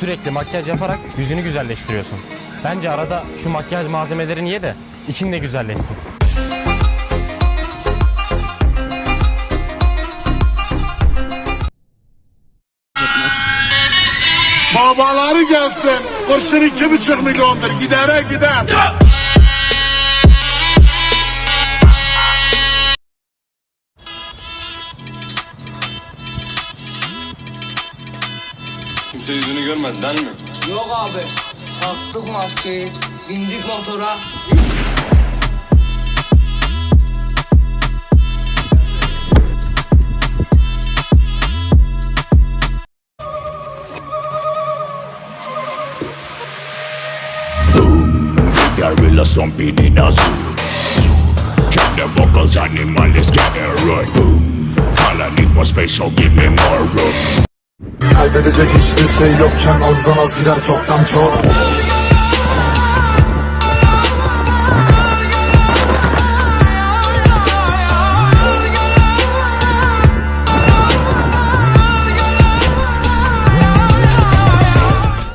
sürekli makyaj yaparak yüzünü güzelleştiriyorsun. Bence arada şu makyaj malzemelerini ye de için de güzelleşsin. Babaları gelsin. Kurşun iki buçuk milyondur. Gidere gider. Kimse yüzünü görmedi değil mi? Yok abi. Taktık maskeyi, bindik motora. Gorilla stomping in a zoo. Check the vocals, animals get it right. Boom. All I need more space, so give me more room. Kaybedecek hiçbir şey yokken azdan az gider çoktan çok